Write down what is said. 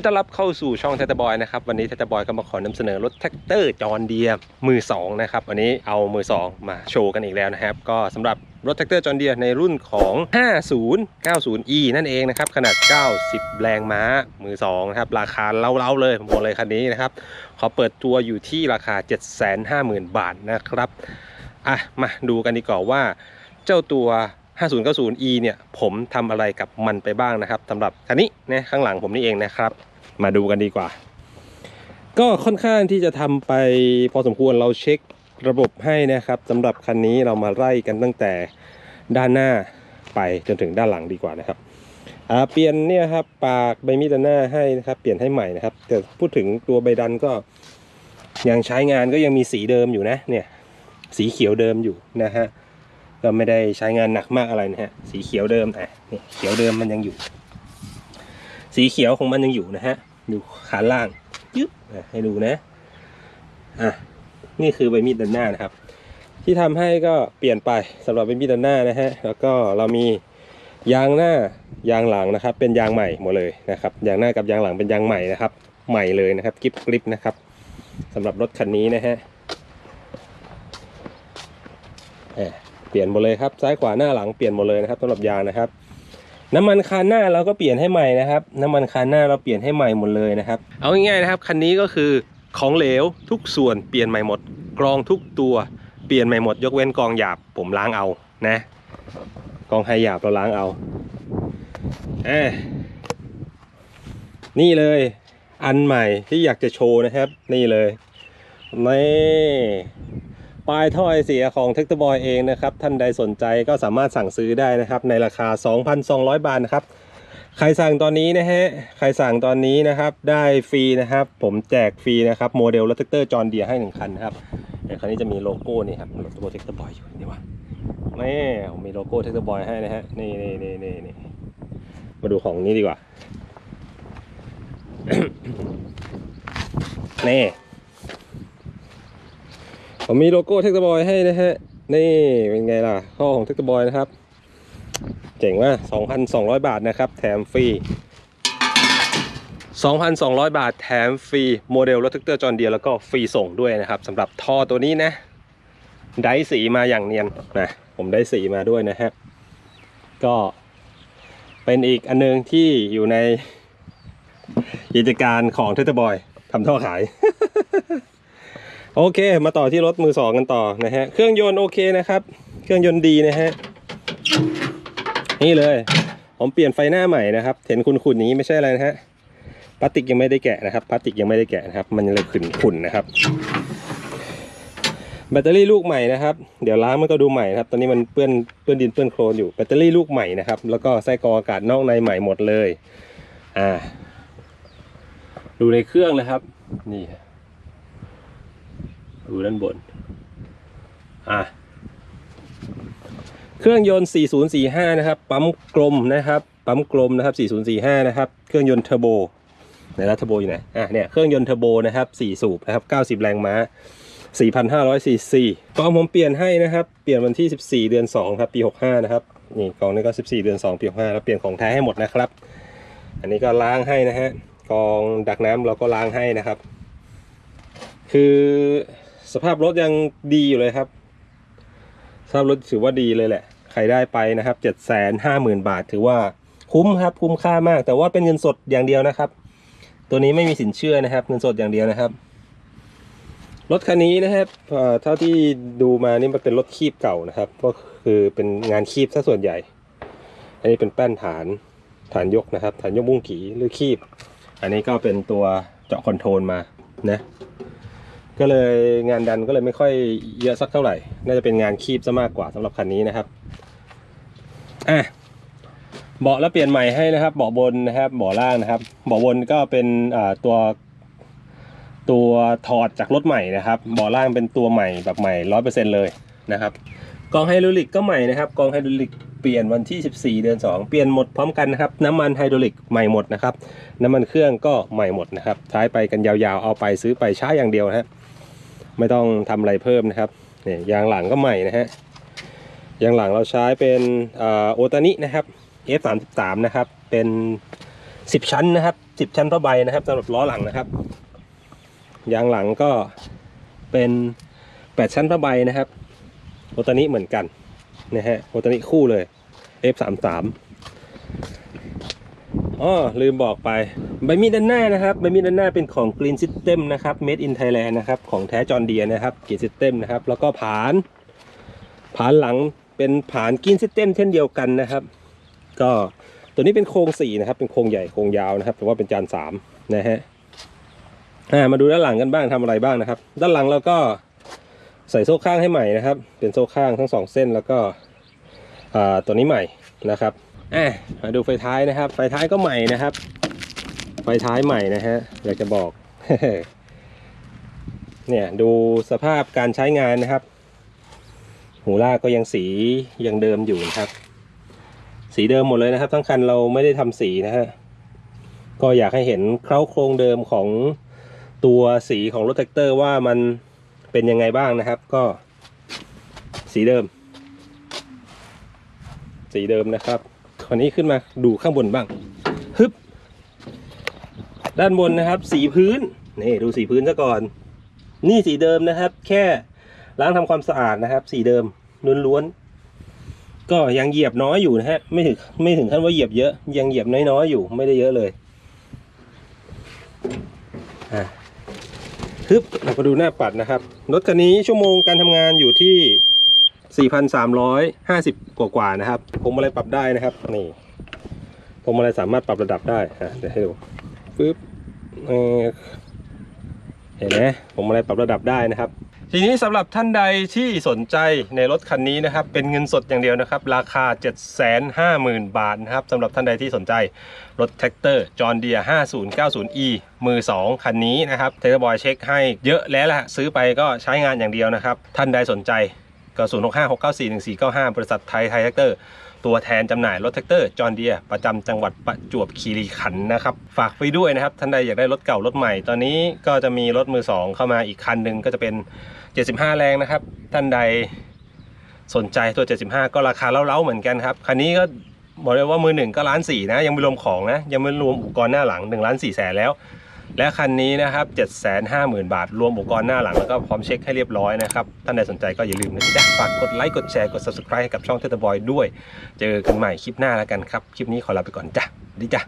ดีต้อนรับเข้าสู่ช่องเทตบอยนะครับวันนี้เทตบอยก็มาขอนำเสนอรถแท็กเตอร์จอร์เดียมือ2นะครับวันนี้เอามือ 2 มาโชว์กันอีกแล้วนะครับ ก็สำหรับรถแท็กเตอร์จอร์เดียในรุ่นของ 5090e นั่นเองนะครับขนาด 90 แรงม้ามือ2นะครับราคาเล่าๆเลยผมบอกเลยคันนี้นะครับขอเปิดตัวอยู่ที่ราคา 750,000 บาทนะครับอะมาดูกันดีกว่าว่าเจ้าตัว 5090e เนี่ยผมทำอะไรกับมันไปบ้างนะครับสำหรับคันนี้นะข้างหลังผมนี่เองนะครับ มาดูกันดีกว่า ก็ค่อนข้างที่จะทำไปพอสมควรเราเช็คระบบให้นะครับสำหรับคันนี้เรามาไล่กันตั้งแต่ด้านหน้าไปจนถึงด้านหลังดีกว่านะครับเปลี่ยนเนี่ยครับปากใบมีดหน้าให้นะครับ เปลี่ยนให้ใหม่นะครับแต่พูดถึงตัวใบดันก็ยังใช้งานก็ยังมีสีเดิมอยู่นะเนี่ยสีเขียวเดิมอยู่นะฮะก็ไม่ได้ใช้งานหนักมากอะไรนะฮะสีเขียวเดิมอะนี่เขียวเดิมมันยังอยู่ สีเขียวของมันยังอยู่นะฮะดูขาล่างยึบอะให้ดูนะอะนี่คือใบมีดด้านหน้านะครับ ที่ทำให้ก็เปลี่ยนไปสำหรับใบมีดด้านหน้านะฮะแล้วก็เรามียางหน้ายางหลังนะครับ เป็นยางใหม่หมดเลยนะครับยางหน้ากับยางหลังเป็นยางใหม่นะครับ ใหม่เลยนะครับกริปกริปนะครับสำหรับรถคันนี้นะฮะอะเปลี่ยนหมดเลยครับซ้ายขวาหน้าหลังเปลี่ยนหมดเลยนะครับสำหรับยางนะครับ น้ำมันคานหน้าเราก็เปลี่ยนให้ใหม่นะครับ น้ำมันคานหน้าเราเปลี่ยนให้ใหม่หมดเลยนะครับ เอาง่ายๆนะครับคันนี้ก็คือของเหลวทุกส่วนเปลี่ยนใหม่หมด กรองทุกตัวเปลี่ยนใหม่หมด ยกเว้นกรองหยาบผมล้างเอานะกรองไฮหยาบเราล้างเอาอ่านี่เลย อันใหม่ที่อยากจะโชว์นะครับ นี่เลยนี่ ปลายถ้อยเสียของเทค t บอยเองนะครับ ท่านใดสนใจก็สามารถสั่งซื้อได้นะครับ ในราคา 2,200 บาทนะครับ ใครสั่งตอนนี้นะฮะ ใครสั่งตอนนี้นะครับ ได้ฟรีนะครับ ผมแจกฟรีนะครับโมเดลรถแท็กเตอร์จอร์เดียให้หนึ่งคันนะครับเดี๋ยวคันนี้จะมีโลโก้นี่ครับโลโก้เทค t บอยอยู่นี่วะนี่ผมมีโลโก้เทค t บอยให้นะฮะ นี่นี่นี่นี่นี่มาดูของนี้ดีกว่า นี่ ผมมีโลโก้เทคบอยให้นะฮะ นี่เป็นไงล่ะข้อของเทคบอยนะครับ เจ๋งว่าก2,200 บาทนะครับ แถมฟรี 2,200 บาทแถมฟรี โมเดลรถแท็กเตอร์จอห์นเดียแล้วก็ฟรีส่งด้วยนะครับสำหรับท่อตัวนี้นะ ได้สีมาอย่างเนียนนะผมได้สีมาด้วยนะฮะ ก็เป็นอีกอันนึงที่อยู่ในกิจการของเทคบอยทำท่อขาย โอเค มาต่อที่รถมือสองกันต่อนะฮะ เครื่องยนต์โอเคนะครับ เครื่องยนต์ดีนะฮะ นี่เลย ผมเปลี่ยนไฟหน้าใหม่นะครับ เห็นคุณขุ่นๆอย่างนี้ไม่ใช่อะไรนะฮะ พลาสติกยังไม่ได้แกะนะครับ พลาสติกยังไม่ได้แกะนะครับ มันเลยขุ่นขุ่นๆนะครับ แบตเตอรี่ลูกใหม่นะครับ เดี๋ยวล้างมันก็ดูใหม่นะครับ ตอนนี้มันเปื้อนเปื้อนดินเปื้อนโคลนอยู่ แบตเตอรี่ลูกใหม่นะครับ แล้วก็ไส้กรองอากาศนอกในใหม่หมดเลย อ่า ดูในเครื่องนะครับ นี่ฮะ ดูด้านบน อะ เครื่องยนต์ 4045 นะครับ ปั๊มกลมนะครับ ปั๊มกลมนะครับ 4045 นะครับ เครื่องยนต์เทอร์โบไหนละเทอร์โบอยู่ไหน อะ เนี่ย เครื่องยนต์เทอร์โบนะครับ 4 สูบนะครับ 90 แรงม้า4,500ซีซีกองผมเปลี่ยนให้นะครับ เปลี่ยนวันที่ 14 เดือน 2 ครับ ปี 65 นะครับ นี่กองนี้ก็ 14 เดือน 2 ปี 65 แล้วเปลี่ยนของแท้ให้หมดนะครับ อันนี้ก็ล้างให้นะฮะ กองดักน้ำเราก็ล้างให้นะครับ คือ สภาพรถยังดีอยู่เลยครับ สภาพรถถือว่าดีเลยแหละ ใครได้ไปนะครับเจ็ดแสนห้าหมื่นบาท ถือว่าคุ้มครับ คุ้มค่ามาก แต่ว่าเป็นเงินสดอย่างเดียวนะครับ ตัวนี้ไม่มีสินเชื่อนะครับ เงินสดอย่างเดียวนะครับรถคันนี้นะครับเท่าที่ดูมานี่มันเป็นรถคีบเก่านะครับ ก็คือเป็นงานคีบซะส่วนใหญ่ อันนี้เป็นแป้นฐานฐานยกนะครับ ฐานยกบุ้งกีหรือคีบ อันนี้ก็เป็นตัวเจาะคอนโทรลมานะ ก็เลยงานดันก็เลยไม่ค่อยเยอะสักเท่าไหร่ น่าจะเป็นงานคีบซะมากกว่าสำหรับคันนี้นะครับอะเบาะแล้วเปลี่ยนใหม่ให้นะครับ เบาะบนนะครับเบาะล่างนะครับ เบาะบนก็เป็นตัวตัวถอดจากรถใหม่นะครับ เบาะล่างเป็นตัวใหม่แบบใหม่ร้อยเปอร์เซ็นเลยนะครับกองไฮดรอลิกก็ใหม่นะครับกองไฮดรอลิกเปลี่ยนวันที่ 14 เดือน 2 เปลี่ยนหมดพร้อมกันนะครับน้ำมันไฮดรอลิกใหม่หมดนะครับ น้ำมันเครื่องก็ใหม่หมดนะครับใช้ไปกันยาวๆ เอาไปซื้อไปใช้อย่างเดียวนะฮะ ไม่ต้องทำอะไรเพิ่มนะครับนี่ยางหลังก็ใหม่นะฮะยางหลังเราใช้เป็นโอตานินะครับ F33 นะครับเป็น 10 ชั้นนะครับ 10 ชั้นผ้าใบนะครับสำหรับล้อหลังนะครับ ยางหลังก็เป็น 8 ชั้นผ้าใบนะครับโอตานิเหมือนกันนะฮะโอตานิคู่เลย F33 อ๋อลืมบอกไปใบมีดด้านหน้านะครับใบมีดด้านหน้าเป็นของ Green System นะครับ Made in Thailand นะครับ ของแท้จอร์เดียนะครับ Green System นะครับ แล้วก็ผาน ผานหลังเป็นผาน Green System เช่นเดียวกันนะครับ ก็ตัวนี้เป็นโครงสี่นะครับ เป็นโครงใหญ่โครงยาวนะครับแต่ว่าเป็นจานสามนะฮะมาดูด้านหลังกันบ้างทำอะไรบ้างนะครับ ด้านหลังเราก็ใส่โซ่ข้างให้ใหม่นะครับ เป็นโซ่ข้างทั้งสองเส้นแล้วก็ตัวนี้ใหม่นะครับ มาดูไฟท้ายนะครับ ไฟท้ายก็ใหม่นะครับ ไฟท้ายใหม่นะฮะอยากจะบอก เนี่ยดูสภาพการใช้งานนะครับ หูลากก็ยังสียังเดิมอยู่นะครับ สีเดิมหมดเลยนะครับ ทั้งคันเราไม่ได้ทำสีนะฮะก็อยากให้เห็นเคราโครงเดิมของตัวสีของรถแท็กเตอร์ว่ามันเป็นยังไงบ้างนะครับ ก็สีเดิม สีเดิมนะครับ คราวนี้ขึ้นมาดูข้างบนบ้างฮึบด้านบนนะครับ สีพื้นนี่ดูสีพื้นซะก่อน นี่สีเดิมนะครับ แค่ล้างทำความสะอาดนะครับ สีเดิมล้วนๆก็ยังเหยียบน้อยอยู่นะฮะไม่ถึงไม่ถึงขั้นว่าเหยียบเยอะ ยังเหยียบน้อยๆอยู่ไม่ได้เยอะเลยอะฮึบเรามาดูหน้าปัดนะครับรถคันนี้ชั่วโมงการทำงานอยู่ที่ 4,350 กว่าๆนะครับ ผมอะไรปรับได้นะครับ นี่ ผมอะไรสามารถปรับระดับได้อะเดี๋ยวให้ดูปึ๊บเห็นไหมผมอะไรปรับระดับได้นะครับ ทีนี้สำหรับท่านใดที่สนใจในรถคันนี้นะครับ เป็นเงินสดอย่างเดียวนะครับ ราคา 750,000 บาทนะครับสำหรับท่านใดที่สนใจรถแท็กเตอร์จอห์นเดีย 5090e มือ 2 คันนี้นะครับเทเลบอยเช็คให้เยอะแล้วล่ะซื้อไปก็ใช้งานอย่างเดียวนะครับ ท่านใดสนใจ ก็0656941495บริษัทไทยไทยแท็กเตอร์ ตัวแทนจำหน่ายรถแท็กเตอร์จอห์นเดียประจำจังหวัดประจวบคีรีขันธ์นะครับ ฝากไปด้วยนะครับ ท่านใดอยากได้รถเก่ารถใหม่ ตอนนี้ก็จะมีรถมือ2เข้ามาอีกคันหนึ่งก็จะเป็น 75 แรงนะครับ ท่านใดสนใจตัว 75 ก็ราคาเล้าๆเหมือนกันครับ คันนี้ก็บอกเลยว่ามือหนึ่งก็ล้านสี่นะ ยังไม่รวมของนะ ยังไม่รวมอุปกรณ์หน้าหลัง1ล้าน4แสนแล้ว และคันนี้นะครับ 750,000 บาท รวมอุปกรณ์หน้าหลังแล้วก็พร้อมเช็คให้เรียบร้อยนะครับ ท่านใดสนใจก็อย่าลืมนะจ๊ะฝากกดไลค์ กดแชร์ กด subscribe ให้กับช่องเทตบอยด้วย เจอกันใหม่คลิปหน้าแล้วกันครับ คลิปนี้ขอลาไปก่อนจ้ะดีจ้ะ